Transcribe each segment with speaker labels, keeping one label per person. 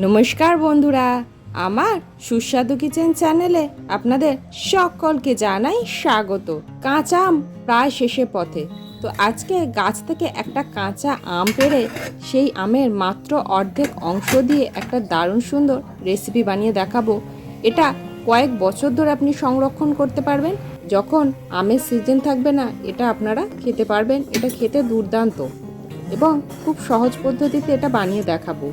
Speaker 1: নমস্কার বন্ধুরা, আমার সুস্বাদু কিচেন চ্যানেলে আপনাদের সকলকে জানাই স্বাগত। কাঁচা আম প্রায় শেষে পথে। তো আজকে গাছ থেকে একটা কাঁচা আম পেড়ে সেই আমের মাত্র অর্ধেক অংশ দিয়ে একটা দারুণ সুন্দর রেসিপি বানিয়ে দেখাবো। এটা কয়েক বছর ধরে আপনি সংরক্ষণ করতে পারবেন। যখন আমের সিজন থাকবে না, এটা আপনারা খেতে পারবেন। এটা খেতে দুর্দান্ত। এবং খুব সহজ পদ্ধতিতে এটা বানিয়ে দেখাবো।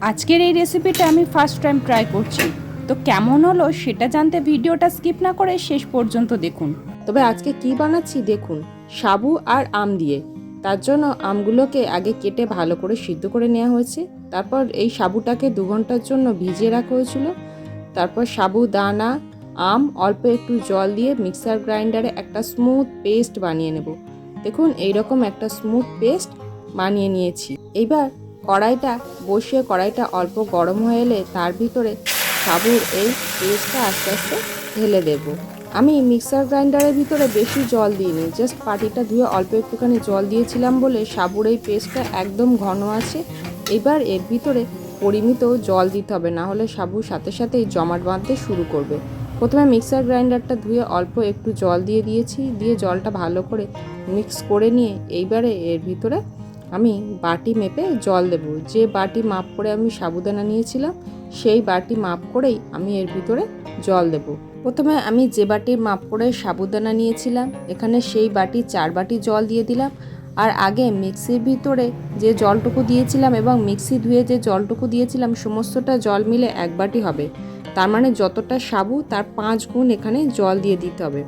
Speaker 2: আজকের এই রেসিপিটা আমি ফার্স্ট টাইম ট্রাই করছি। তো কেমন হলো সেটা জানতে ভিডিওটা স্কিপ না করে শেষ পর্যন্ত দেখুন।
Speaker 1: তবে আজকে কি বানাচ্ছি দেখুন, সাবু আর আম দিয়ে। তার জন্য আমগুলোকে আগে কেটে ভালো করে সিদ্ধ করে নেওয়া হয়েছে। তারপর এই সাবুটাকে দু ঘণ্টার জন্য ভিজিয়ে রাখা হয়েছিল। তারপর সাবু, দানা, আম, অল্প একটু জল দিয়ে মিক্সার গ্রাইন্ডারে একটা স্মুথ পেস্ট বানিয়ে নেব। দেখুন, এইরকম একটা স্মুথ পেস্ট বানিয়ে নিয়েছি। এইবার কড়াইটা বসিয়ে কড়াইটা অল্প গরম হয়ে এলে তার ভিতরে সাবুর এই পেস্টটা আস্তে আস্তে ঢেলে দেবো। আমি মিক্সার গ্রাইন্ডারের ভিতরে বেশি জল দিইনি জাস্ট পাটিটা ধুয়ে অল্প একটুখানি জল দিয়েছিলাম বলে সাবুর এই পেস্টটা একদম ঘন আছে। এবার এর ভিতরে পরিমিত জল দিতে হবে, না হলে সাবুর সাথে সাথেই জমাট বাঁধতে শুরু করবে। প্রথমে মিক্সার গ্রাইন্ডারটা ধুয়ে অল্প একটু জল দিয়ে দিয়েছি, দিয়ে জলটা ভালো করে মিক্স করে নিয়ে এইবারে এর ভিতরে আমি বাটি মেপে জল দেব। যে বাটি মাপ করে আমি সাবুদানা নিয়েছিলাম, সেই বাটি মাপ করেই আমি এর ভিতরে জল দেব। প্রথমে আমি যে বাটির মাপ করে সাবুদানা নিয়েছিলাম, এখানে সেই বাটি চার বাটি জল দিয়ে দিলাম। আর আগে মিক্সির ভিতরে যে জলটুকু দিয়েছিলাম এবং মিক্সি ধুয়ে যে জলটুকু দিয়েছিলাম, সমস্তটা জল মিলে এক বাটি হবে। তার মানে যতটা সাবু, তার পাঁচ গুণ এখানে জল দিয়ে দিতে হবে।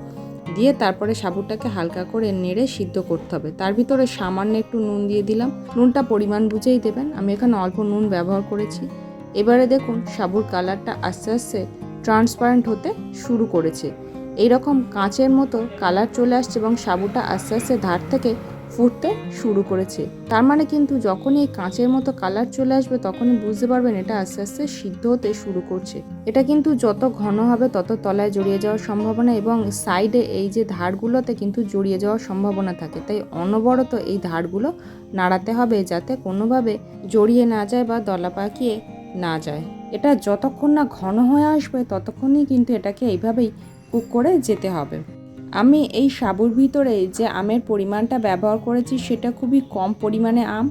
Speaker 1: দিয়ে তারপরে সাবুটাকে হালকা করে নেড়ে সিদ্ধ করতে হবে। তার ভিতরে সামান্য একটু নুন দিয়ে দিলাম। নুনটা পরিমাণ বুঝেই দেবেন। আমি এখানে অল্প নুন ব্যবহার করেছি। এবারে দেখুন, সাবুর কালারটা আস্তে আস্তে ট্রান্সপারেন্ট হতে শুরু করেছে। এইরকম কাঁচের মতো কালার চলে আসছে এবং সাবুটা আস্তে আস্তে ধার থেকে ফুটতে শুরু করেছে। তার মানে কিন্তু যখনই এই কাঁচের মতো কালার চলে আসবে তখনই বুঝতে পারবেন এটা আস্তে আস্তে সিদ্ধ হতে শুরু করছে। এটা কিন্তু যত ঘন হবে তত তলায় জড়িয়ে যাওয়ার সম্ভাবনা এবং সাইডে এই যে ধারগুলোতে কিন্তু জড়িয়ে যাওয়ার সম্ভাবনা থাকে। তাই অনবরত এই ধারগুলো নাড়াতে হবে যাতে কোনোভাবে জড়িয়ে না যায় বা দলা পাকিয়ে না যায়। এটা যতক্ষণ না ঘন হয়ে আসবে ততক্ষণই কিন্তু এটাকে এইভাবেই কুক করে যেতে হবে। আমি এই সাবুর ভিতরে যে আমের পরিমাণটা ব্যবহার করেছি সেটা খুবই কম পরিমাণে আম।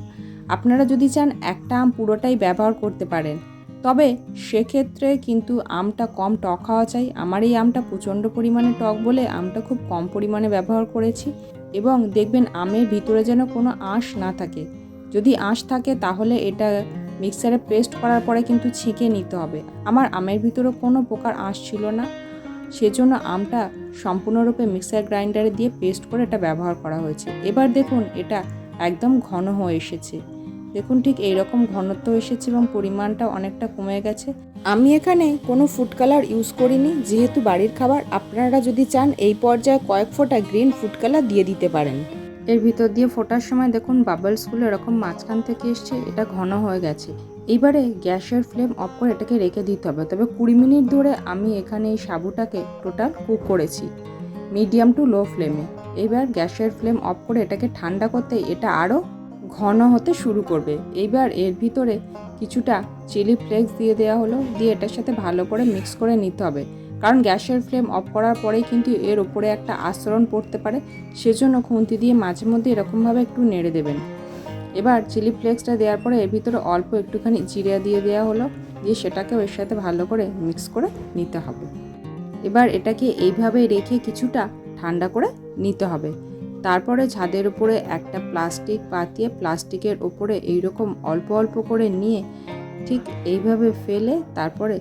Speaker 1: আপনারা যদি চান একটা আম পুরোটাই ব্যবহার করতে পারেন। তবে সেক্ষেত্রে কিন্তু আমটা কম টক হওয়া চাই। আমার এই আমটা প্রচণ্ড পরিমাণে টক বলে আমটা খুব কম পরিমাণে ব্যবহার করেছি। এবং দেখবেন আমের ভিতরে যেন কোনো আঁশ না থাকে। যদি আঁশ থাকে তাহলে এটা মিক্সারে পেস্ট করার পরে কিন্তু ছেঁকে নিতে হবে। আমার আমের ভিতরে কোনো প্রকার আঁশ ছিল না। সেজন্য আমটা সম্পূর্ণরূপে মিক্সার গ্রাইন্ডারে দিয়ে পেস্ট করে এটা ব্যবহার করা হয়েছে। এবার দেখুন, এটা একদম ঘন হয়ে এসেছে। দেখুন, ঠিক এইরকম ঘনত্ব এসেছে এবং পরিমাণটা অনেকটা কমে গেছে। আমি এখানে কোনো ফুড কালার ইউজ করিনি। যেহেতু বাড়ির খাবার, আপনারা যদি চান, এই পর্যায়ে কয়েক ফোঁটা গ্রিন ফুড কালার দিয়ে দিতে পারেন। এর ভিতর দিয়ে ফোটার সময় দেখুন বাবলসগুলো এরকম মাঝখান থেকে এসছে, এটা ঘন হয়ে গেছে। এইবারে গ্যাসের ফ্লেম অফ করে এটাকে রেখে দিতে হবে। তবে কুড়ি মিনিট ধরে আমি এখানে এই সাবুটাকে টোটাল কুক করেছি মিডিয়াম টু লো ফ্লেমে এবার গ্যাসের ফ্লেম অফ করে এটাকে ঠান্ডা করতে এটা আরও ঘন হতে শুরু করবে। এইবার এর ভিতরে কিছুটা চিলি ফ্লেক্স দিয়ে দেওয়া হলো, দিয়ে এটার সাথে ভালো করে মিক্স করে নিতে হবে। কারণ গ্যাসের ফ্লেম অফ করার পরেই কিন্তু এর ওপরে একটা আস্তরণ পড়তে পারে, সেজন্য খুন্তি দিয়ে মাঝে মধ্যে এরকমভাবে একটু নেড়ে দেবেন। এবার চিলি ফ্লেক্সটা দেওয়ার পরে এর ভিতরে অল্প একটুখানি জিরা দিয়ে দেওয়া হলো, দিয়ে সেটাকেও এর সাথে ভালো করে মিক্স করে নিতে হবে। এবার এটাকে এইভাবে রেখে কিছুটা ঠান্ডা করে নিতে হবে। তারপরে ছাদের উপরে একটা প্লাস্টিক পাতিয়ে প্লাস্টিকের ওপরে এইরকম অল্প অল্প করে নিয়ে ঠিক এইভাবে ফেলে তারপরে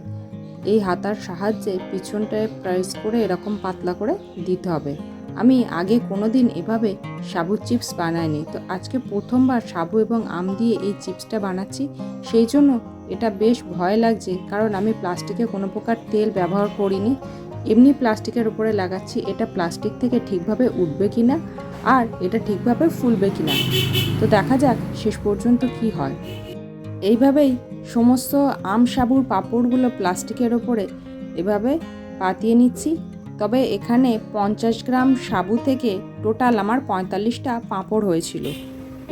Speaker 1: এই হাতার সাহায্যে পিছনটায় প্রেস করে এরকম পাতলা করে দিতে হবে। আমি আগে কোনো দিন এভাবে সাবু চিপস বানাইনি। তো আজকে প্রথমবার সাবু এবং আম দিয়ে এই চিপসটা বানাচ্ছি। সেই জন্য এটা বেশ ভয় লাগছে, কারণ আমি প্লাস্টিকে কোনো প্রকার তেল ব্যবহার করিনি। এমনি প্লাস্টিকের উপরে লাগাচ্ছি, এটা প্লাস্টিক থেকে ঠিকভাবে উঠবে কি না আর এটা ঠিকভাবে ফুলবে কি না তো দেখা যাক শেষ পর্যন্ত কি হয়। এইভাবেই সমস্ত আম, সাবুর পাঁপড়গুলো প্লাস্টিকের ওপরে এভাবে পাতিয়ে নিচ্ছি। তবে এখানে পঞ্চাশ গ্রাম সাবু থেকে টোটাল আমার পঁয়তাল্লিশটা পাঁপড় হয়েছিল।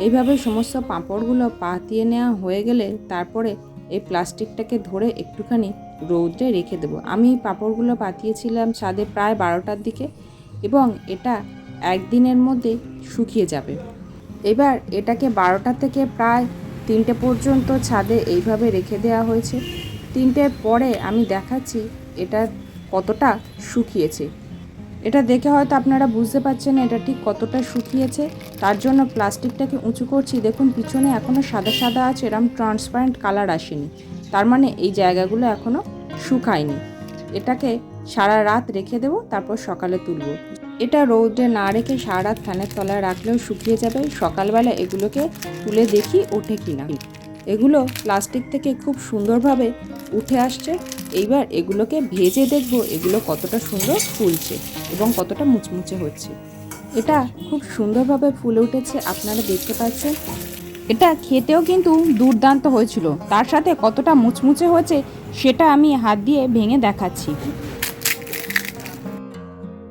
Speaker 1: এইভাবে সমস্ত পাঁপড়গুলো পাতিয়ে নেওয়া হয়ে গেলে তারপরে এই প্লাস্টিকটাকে ধরে একটুখানি রৌদ্রে রেখে দেবো। আমি পাঁপড়গুলো পাতিয়েছিলাম ছাদে প্রায় বারোটার দিকে এবং এটা একদিনের মধ্যে শুকিয়ে যাবে। এবার এটাকে বারোটা থেকে প্রায় তিনটে পর্যন্ত ছাদে এইভাবে রেখে দেওয়া হয়েছে। তিনটের পরে আমি দেখাচ্ছি এটা কতটা শুকিয়েছে। এটা দেখে হয়তো আপনারা বুঝতে পারছেন এটা ঠিক কতটা শুকিয়েছে। তার জন্য প্লাস্টিকটাকে উঁচু করছি। দেখুন, পিছনে এখনও সাদা সাদা আছে, এরম ট্রান্সপারেন্ট কালার আসেনি। তার মানে এই জায়গাগুলো এখনও শুকায়নি। এটাকে সারা রাত রেখে দেবো, তারপর সকালে তুলব। এটা রৌদ্রে না রেখে সারা ফ্যানের তলায় রাখলেও শুকিয়ে যাবে। সকালবেলা এগুলোকে তুলে দেখি ওঠে কিনা। এগুলো প্লাস্টিক থেকে খুব সুন্দরভাবে উঠে আসছে। এইবার এগুলোকে ভেজে দেখব এগুলো কতটা সুন্দর ফুলছে এবং কতটা মুচমুচে হচ্ছে। এটা খুব সুন্দরভাবে ফুলে উঠেছে, আপনারা দেখতে পাচ্ছেন।
Speaker 2: এটা খেতেও কিন্তু দুর্দান্ত হয়েছিল। তার সাথে কতটা মুচমুচে হয়েছে সেটা আমি হাত দিয়ে ভেঙে দেখাচ্ছি।